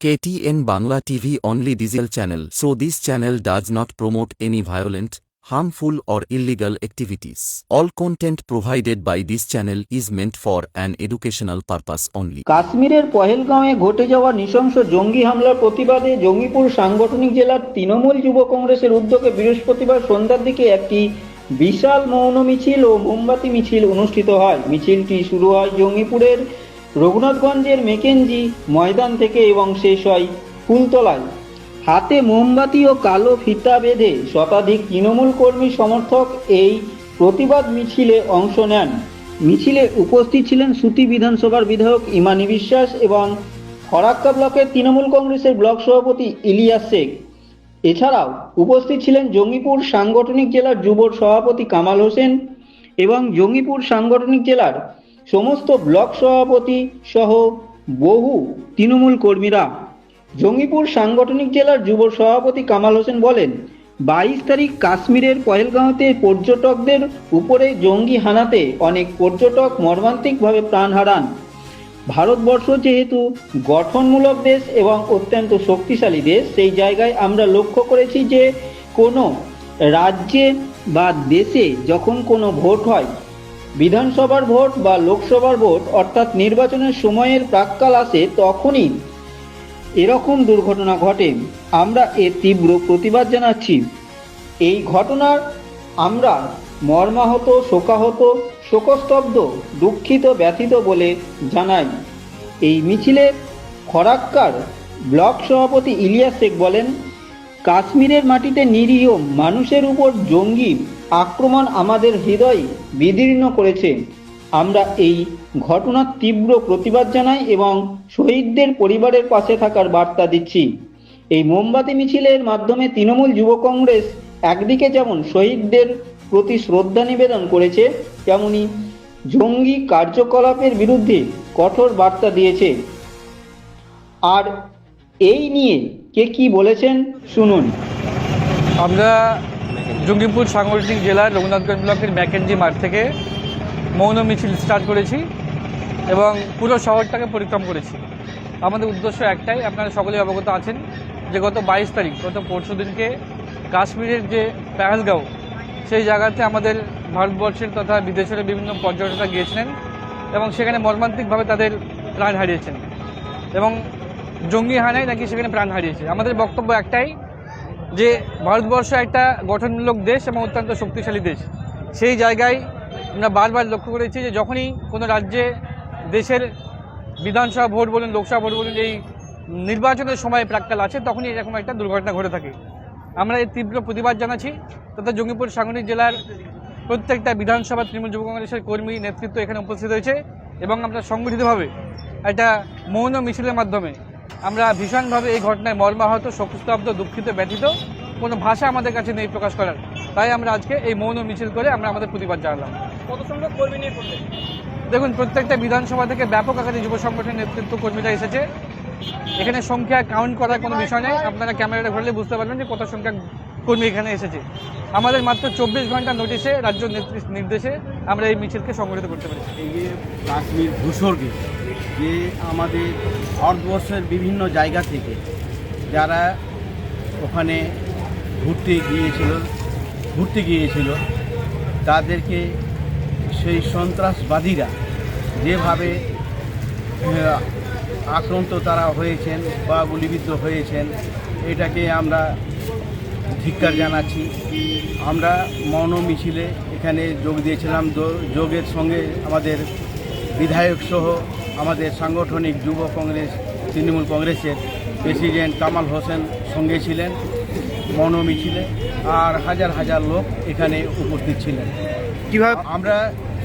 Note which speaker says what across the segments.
Speaker 1: KTN Bangla TV only diesel channel so this channel does not promote any violent, harmful or illegal activities. All content provided by this channel is meant for an educational purpose only.
Speaker 2: কাশ্মীরের পহেলগাঁওয়ে ঘটে যাওয়া নৃশংস জঙ্গি হামলার প্রতিবাদে জঙ্গিপুর সাংগঠনিক জেলার তৃণমূল যুব কংগ্রেসের উদ্যোগে বৃহস্পতিবার সন্ধ্যার দিকে একটি বিশাল মৌন মিছিল ও মোমবাতি মিছিল অনুষ্ঠিত হয় মিছিলটি শুরু হয় জঙ্গিপুরের রঘুনাথগঞ্জের মেকেনজি ময়দান থেকে এবং শেষ হয় ফুলতলায় হাতে মোমবাতি ও কালো ফিতা বেঁধে শতাধিক তৃণমূল কর্মী সমর্থক এই প্রতিবাদ মিছিলে অংশ নেন। মিছিলে উপস্থিত ছিলেন সুতি বিধানসভার বিধায়ক ইমানি বিশ্বাস এবং ফরাক্কা ব্লকের তৃণমূল কংগ্রেসের ব্লক সভাপতি ইলিয়াস শেখ। এছাড়াও উপস্থিত ছিলেন জঙ্গিপুর সাংগঠনিক জেলার যুবর সভাপতি কামাল হোসেন এবং জঙ্গিপুর সাংগঠনিক জেলার সমস্ত ব্লক সভাপতি সহ বহু তৃণমূল কর্মীরা। জঙ্গিপুর সাংগঠনিক জেলার যুব সভাপতি কামাল হোসেন বলেন, বাইশ তারিখ কাশ্মীরের পহেলগাঁওতে পর্যটকদের উপরে জঙ্গি হানাতে অনেক পর্যটক মর্মান্তিকভাবে প্রাণ হারান। ভারতবর্ষ যেহেতু গঠনমূলক দেশ এবং অত্যন্ত শক্তিশালী দেশ, সেই জায়গায় আমরা লক্ষ্য করেছি যে কোনো রাজ্যে বা দেশে যখন কোনো ভোট হয় বিধানসভার ভোট বা লোকসভার ভোট, অর্থাৎ নির্বাচনের সময়ের প্রাক্কাল আসে তখনই এরকম দুর্ঘটনা ঘটে। আমরা এর তীব্র প্রতিবাদ জানাচ্ছি। এই ঘটনার আমরা মর্মাহত, শোকাহত, শোকস্তব্ধ, দুঃখিত, ব্যথিত বলে জানাই। এই মিছিলে ফরাক্কার ব্লক সভাপতি ইলিয়াস শেখ বলেন, কাশ্মীরের মাটিতে নিরীহ মানুষের উপর জঙ্গি আক্রমণ আমাদের হৃদয় বিদীর্ণ করেছে। আমরা এই ঘটনার তীব্র প্রতিবাদ জানাই এবং শহীদদের পরিবারের পাশে থাকার বার্তা দিচ্ছি। এই মোমবাতি মিছিলের মাধ্যমে তৃণমূল যুব কংগ্রেস একদিকে যেমন শহীদদের প্রতি শ্রদ্ধা নিবেদন করেছে, তেমনি জঙ্গি কার্যকলাপের বিরুদ্ধে কঠোর বার্তা দিয়েছে। আর এই নিয়ে কে কি বলেছেন শুনুন।
Speaker 3: আমরা জঙ্গিপুর সাংগঠনিক জেলার রঘুনাথগঞ্জ ব্লকের ম্যাকেনজি মাঠ থেকে মৌন মিছিল স্টার্ট করেছি এবং পুরো শহরটাকে পরিক্রম করেছি। আমাদের উদ্দেশ্য একটাই, আপনারা সকলেই অবগত আছেন যে গত বাইশ তারিখ, গত পরশু দিনকে কাশ্মীরের যে পেহেলগাঁও, সেই জায়গাতে আমাদের ভারতবর্ষের তথা বিদেশের বিভিন্ন পর্যটকরা গিয়েছিলেন এবং সেখানে মর্মান্তিকভাবে তাদের প্রাণ হারিয়েছেন এবং জঙ্গি হানায় নাকি সেখানে প্রাণ হারিয়েছে। আমাদের বক্তব্য একটাই যে ভারতবর্ষ একটা গঠনমূলক দেশ এবং অত্যন্ত শক্তিশালী দেশ। সেই জায়গায় আমরা বারবার লক্ষ্য করেছি যে যখনই কোনো রাজ্যে দেশের বিধানসভা ভোট বলুন, লোকসভা ভোট বলুন, এই নির্বাচনের সময় প্রাক্কাল আছে, তখনই এরকম একটা দুর্ঘটনা ঘটে থাকে। আমরা এর তীব্র প্রতিবাদ জানাচ্ছি, তথা জঙ্গিপুর সাংগঠনিক জেলার প্রত্যেকটা বিধানসভা তৃণমূল যুব কংগ্রেসের কর্মী নেতৃত্ব এখানে উপস্থিত হয়েছে এবং আমরা সংগঠিতভাবে একটা মৌন মিছিলের মাধ্যমে আমরা ভীষণভাবে এই ঘটনায় মর্মাহত শোকস্তব্ধ দুঃখিত ব্যথিত। কোনো ভাষা আমাদের কাছে নেই প্রকাশ করার। তাই আমরা আজকে এই মৌন মিছিল করে আমরা আমাদের প্রতিবাদ জানালাম।
Speaker 4: কত সংখ্যক কর্মী নিয়ে
Speaker 3: দেখুন প্রত্যেকটা বিধানসভা থেকে ব্যাপক আকারে যুব সংগঠনের নেতৃত্ব কর্মীরা এসেছে। এখানে সংখ্যা কাউন্ট করার কোনো বিষয় নেই। আপনারা ক্যামেরাটা ঘুরলে বুঝতে পারবেন যে কত সংখ্যা কর্মী এখানে এসেছে। আমাদের মাত্র চব্বিশ ঘণ্টা নোটিশে রাজ্য নেতৃ- নির্দেশে আমরা এই মিছিলকে সংগঠিত করতে পেরেছি।
Speaker 5: কাশ্মীর যে আমাদের ভারতবর্ষের বিভিন্ন জায়গা থেকে যারা ওখানে ঘুরতে গিয়েছিল ঘুরতে গিয়েছিল, তাদেরকে সেই সন্ত্রাসবাদীরা যেভাবে আক্রান্ত তারা হয়েছেন বা গুলিবিদ্ধ হয়েছেন, এটাকে আমরা ধিক্কার জানাচ্ছি। আমরা মৌন মিছিলে এখানে যোগ দিয়েছিলাম যোগের সঙ্গে আমাদের বিধায়ক সহ আমাদের সাংগঠনিক যুব কংগ্রেস তৃণমূল কংগ্রেসের প্রেসিডেন্ট কামাল হোসেন সঙ্গে ছিলেন মৌন মিছিলে আর হাজার হাজার লোক এখানে উপস্থিত ছিলেন।
Speaker 6: কীভাবে
Speaker 5: আমরা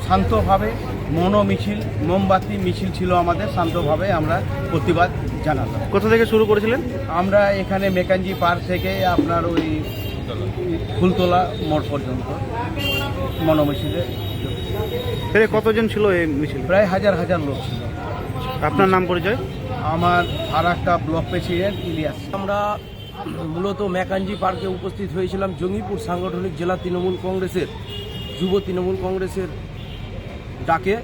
Speaker 5: শান্তভাবে মৌন মিছিল মোমবাতি মিছিল ছিল আমাদের শান্তভাবে আমরা প্রতিবাদ জানালাম
Speaker 6: কোথা থেকে শুরু করেছিলেন?
Speaker 5: আমরা এখানে মেকানজি পার্ক থেকে আপনার ওই ফুলতলা মোড় পর্যন্ত মনোমিছিলে।
Speaker 6: এখানে কতজন ছিল এই মিছিল?
Speaker 5: প্রায় হাজার হাজার লোক ছিল।
Speaker 6: আপনার নাম পরিচয়?
Speaker 5: আমার আর একটা ব্লক প্রেসিডেন্ট ইলিয়াস।
Speaker 4: আমরা মূলত ম্যাকানজি পার্কে উপস্থিত হয়েছিলাম জঙ্গিপুর সাংগঠনিক জেলা তৃণমূল কংগ্রেসের যুব তৃণমূল কংগ্রেসের ডাকে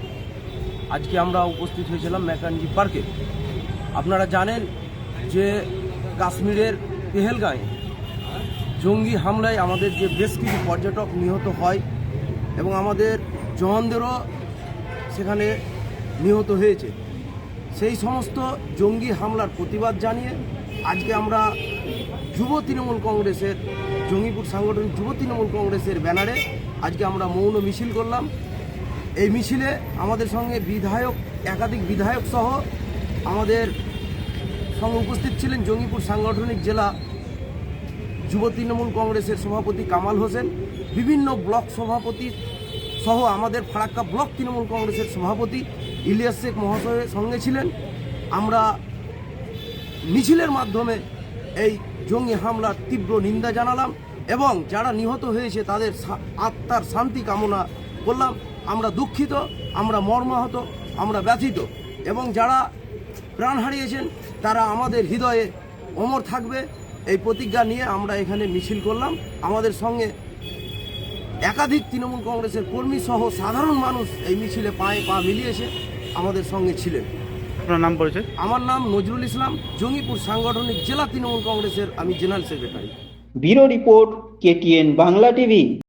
Speaker 4: আজকে আমরা উপস্থিত হয়েছিলাম ম্যাকানজি পার্কে। আপনারা জানেন যে কাশ্মীরের পেহেলগাঁয়ে জঙ্গি হামলায় আমাদের যে বেশ কিছু পর্যটক নিহত হয় এবং আমাদের জওয়ানদেরও সেখানে নিহত হয়েছে। সেই সমস্ত জঙ্গি হামলার প্রতিবাদ জানিয়ে আজকে আমরা যুব তৃণমূল কংগ্রেসের, জঙ্গিপুর সাংগঠনিক যুব তৃণমূল কংগ্রেসের ব্যানারে আজকে আমরা মৌন মিছিল করলাম। এই মিছিলে আমাদের সঙ্গে বিধায়ক, একাধিক বিধায়ক সহ আমাদের সঙ্গে উপস্থিত ছিলেন জঙ্গিপুর সাংগঠনিক জেলা যুব তৃণমূল কংগ্রেসের সভাপতি কামাল হোসেন, বিভিন্ন ব্লক সভাপতি সহ আমাদের ফারাক্কা ব্লক তৃণমূল কংগ্রেসের সভাপতি ইলিয়াস শেখ মহাশয়ের সঙ্গে ছিলেন। আমরা মিছিলের মাধ্যমে এই জঙ্গি হামলার তীব্র নিন্দা জানালাম এবং যারা নিহত হয়েছে তাদের আত্মার শান্তি কামনা করলাম। আমরা দুঃখিত, আমরা মর্মাহত, আমরা ব্যথিত এবং যারা প্রাণ হারিয়েছেন তারা আমাদের হৃদয়ে অমর থাকবে। এই প্রতিজ্ঞা নিয়ে আমরা এখানে মিছিল করলাম। আমাদের সঙ্গে একাধিক তৃণমূল কংগ্রেসের কর্মী সহ সাধারণ মানুষ এই মিছিলে পায়ে পা মিলিয়েছে। আমাদের সঙ্গে ছিলেন।
Speaker 6: আপনার নাম পরিচয়?
Speaker 4: আমার নাম নজরুল ইসলাম জঙ্গিপুর সাংগঠনিক জেলা তৃণমূল কংগ্রেসের আমি general secretary.
Speaker 2: Bureau report KTN Bangla TV.